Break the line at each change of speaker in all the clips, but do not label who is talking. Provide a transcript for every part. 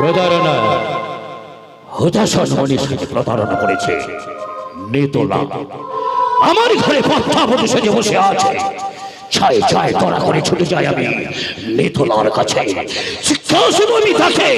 প্রতারণা। হতাশন মনির সাথে প্রতারণা করেছে। নেতলা আমার ঘরে পদ্মাবতী সেজে বসে আছে। ছায় ছায় করা করে ছুটে যাই আমি নেতলার কাছে। শিক্ষা শুধু আমি তাকে।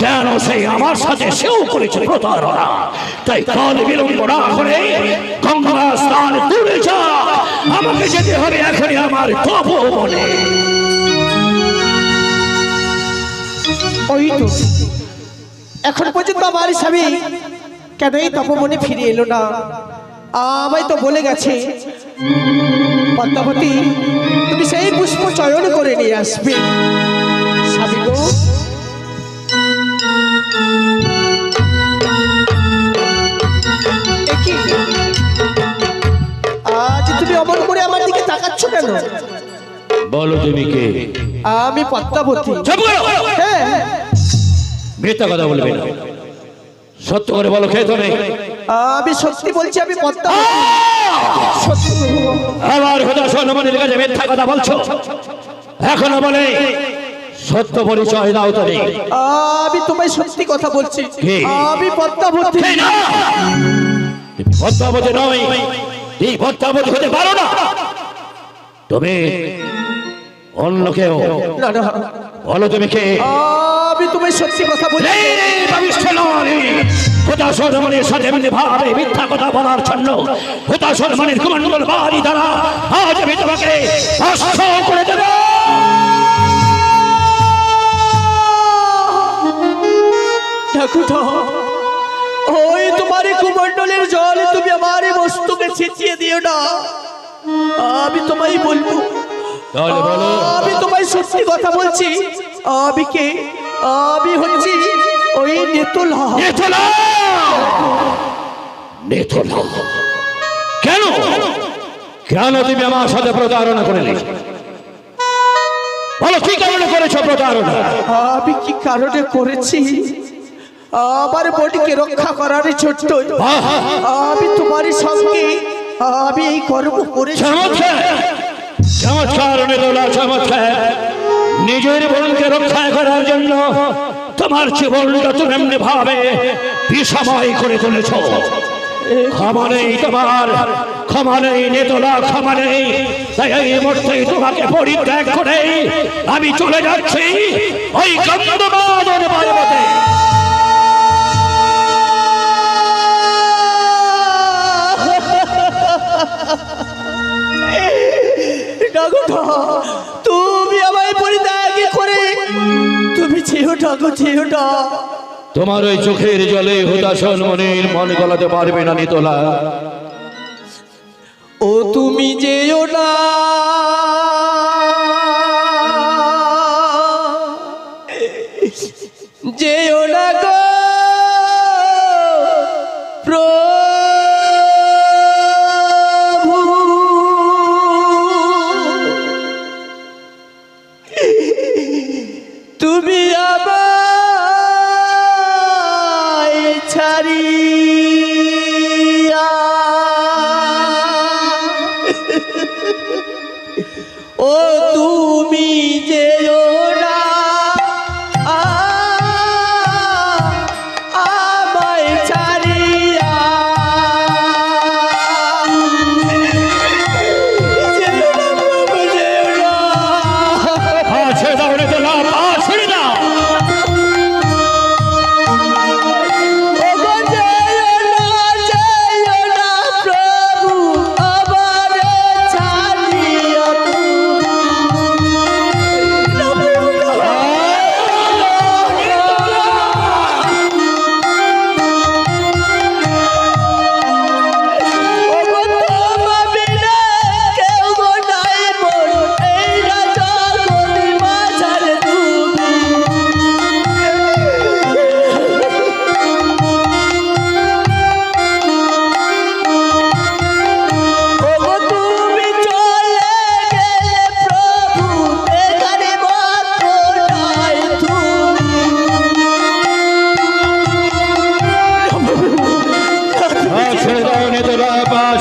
কেন সে আমার সাথে সেও করেছে প্রতারণা? তাই কাল বিলম্ব না করে গঙ্গা স্নান তুলে যা আমাকে যেতে হবে এখনই আমার তপবনে।
ওই এখন পর্যন্ত আমার স্বামী কেন এই তপবনে ফিরে এলো না। আমায় তো বলে গেছে, পদ্মাবতী, তুমি সেই পুষ্প চয়ন করে নিয়ে আসবে। আজ তুমি অমন করে আমার দিকে তাকাচ্ছ কেন?
বলো তুমি কে?
আমি পদ্মাবতী
চুপ করো!
হ্যাঁ।
মিথ্যা কথা বলবে না। সত্য করে বলো খেয়ে তুমি
আমি সত্যি বলছি আমি পদ্মাবতী সত্যি
আমার হতাশ অনুমানের কাছে মিথ্যা কথা বলছো। এখনও বলে সত্য পরিচয় দাও তুমি
আমি তোমায় সত্যি কথা বলছি।
কি?
আমি পদ্মাবতী
না! পদ্মাবতী নয়। এই পদ্মাবতী হতে পারো না। তুমি অন্য কেউ। বলো তুমি কে?
আমি তোমায় সত্যি কথা
সাথে এমনি ভাবে মিথ্যা কথা বলার জন্য হতাশ অনুমানের কুমন্ডল বাড়ি দ্বারা আজ আমি তোমাকে করে দেবো।
ওই তোমার কুমন্ডলের জল তুমি আমার বস্তুকে ছিটিয়ে দিও না। আমি তোমায় বলব
তাহলে বলো।
আমি তোমায় সত্যি কথা বলছি। আমি কে? আমি হচ্ছি ওই নেতলা
নেথলা কেন? কেন তুমি আমার সাথে প্রতারণা করলে? বলো কি কারণে করেছ প্রতারণা?
আমি কি কারণে করেছি? আমার বডিকে রক্ষা করার ছোট্ট আমি তোমার সঙ্গে আমি এই কর্ম করেছি।
চমৎকার নেতলা চমৎকার। নিজের বোনকে রক্ষা করার জন্য তোমার জীবনটা তুমি এমনি ভাবে বিষময় করে তুলেছ। ক্ষমা নেই তোমার, ক্ষমা নেই নেতলা, ক্ষমা নেই। তাই এই মুহূর্তে তোমাকে পরিত্যাগ করে আমি চলে যাচ্ছি ওই গন্ধবাদন পর্বতে। তোমার ওই চোখের জলে হুদাসন মনের মন গলাতে পারবে না নিতলা।
ও তুমি যেও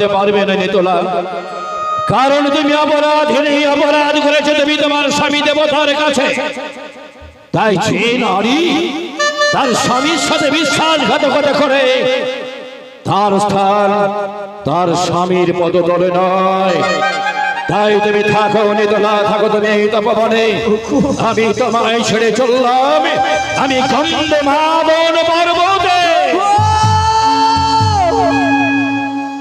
গলাতে পারবে না নেতলা কারণ তুমি অপরাধী অপরাধ করেছ তুমি তোমার স্বামী দেবতার কাছে। তাই যে নারী তার স্বামীর সাথে বিশ্বাসঘাতকতা করে, তার স্থান তার স্বামীর পদতলে নয়। তাই তুমি থাকো নিতলা থাকো তুমি এই তপবনে। আমি তোমায় ছেড়ে চললাম। আমি গন্ধে মাদন পর্বতে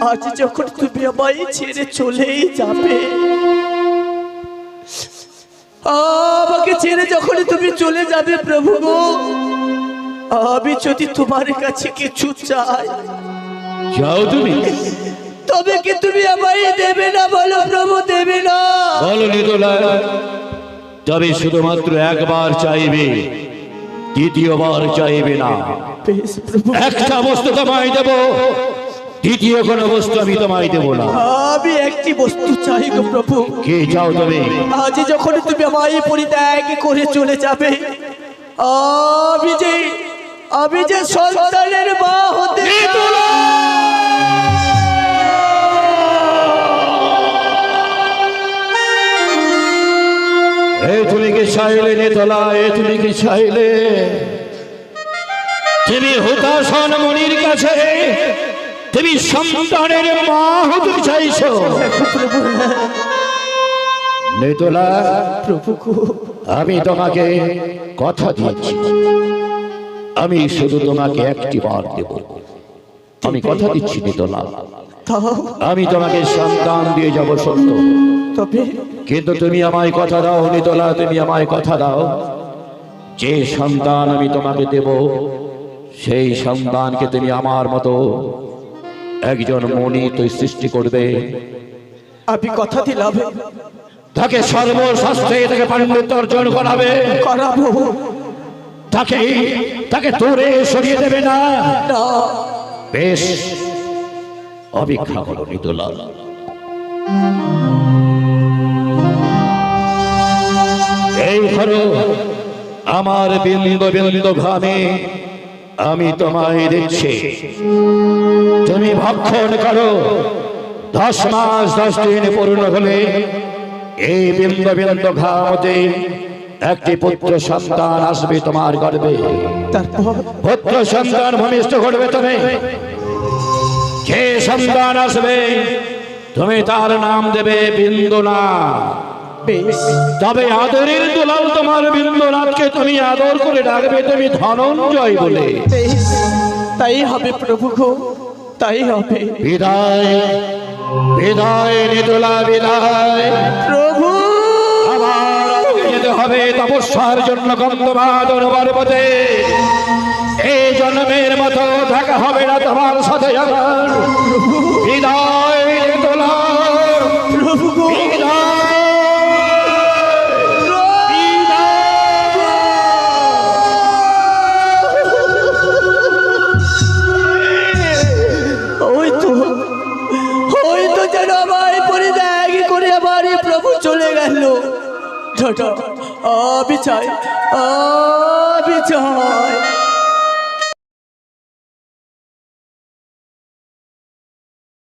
আজ যখন তুমি আমায় ছেড়ে চলেই যাবে আমাকে ছেড়ে যখন তুমি চলে যাবে প্রভু গো আমি যদি তোমার কাছে কিছু চাই
যাও তুমি।
তবে কি তুমি আমায় দেবে না বলো প্রভু দেবে না।
বলো তবে শুধুমাত্র একবার চাইবে দ্বিতীয়বার চাইবে না। একটা বস্তু তোমায় দেব দ্বিতীয় কোনো বস্তু আমি তোমায় দেব না।
আমি একটি বস্তু চাই গো প্রভু।
কে চাও তুমি
আজ যখন তুমি আমায় পরিত্যাগ করে চলে যাবে আমি যে আমি যে সন্তানের মা হতে
এ তুমি কি চাইলে নেতলা এ তুমি কি চাইলে? তুমি হুতাশন মনির কাছে তুমি সন্তানের মা হতে চাইছো। নেতলা
প্রভু
আমি তোমাকে কথা দিয়েছি। আমি শুধু তোমাকে একটি বার দেব। আমি কথা দিচ্ছি নিতলা। আমি তোমাকে সন্তান দিয়ে যাব সত্য। কিন্তু তুমি আমায় কথা দাও নিতলা তুমি আমায় কথা দাও। যে সন্তান আমি তোমাকে দেব সেই সন্তানকে তুমি আমার মতো একজন মনি তুই সৃষ্টি করবে।
আপনি কথা দিলাম
তাকে সর্বশাস্ত্রে তাকে পাণ্ডিত্য অর্জন করাবে
করাবো।
তাকে তাকে দূরে সরিয়ে দেবে না। বেশ অপেক্ষা করো নিতলা। এই ধরো আমার বিন্দু বিন্দু ঘামে আমি তোমায় দিচ্ছি। তুমি ভক্ষণ করো। দশ মাস দশ দিন পূর্ণ হলে এই বিন্দু বিন্দু ঘামতে একটি পুত্র সন্তান আসবে তোমার গর্বে পুত্র সন্তান ভূমিষ্ঠ করবে তুমি। যে সন্তান আসবে তুমি তার নাম দেবে বিন্দুনা
বেশ
তবে আদরের দুলাল তোমার বিন্দুনাথকে তুমি আদর করে ডাকবে তুমি ধনঞ্জয় বলে।
তাই হবে প্রভু গো তাই হবে।
বিদায় বিদায় নিদুলা বিদায়।
প্রভু।
আবার যেতে হবে তপস্যার জন্য এই জন্মের মতো দেখা হবে না তোমার সাথে আমার। বিদায়।
চাই আমি চাই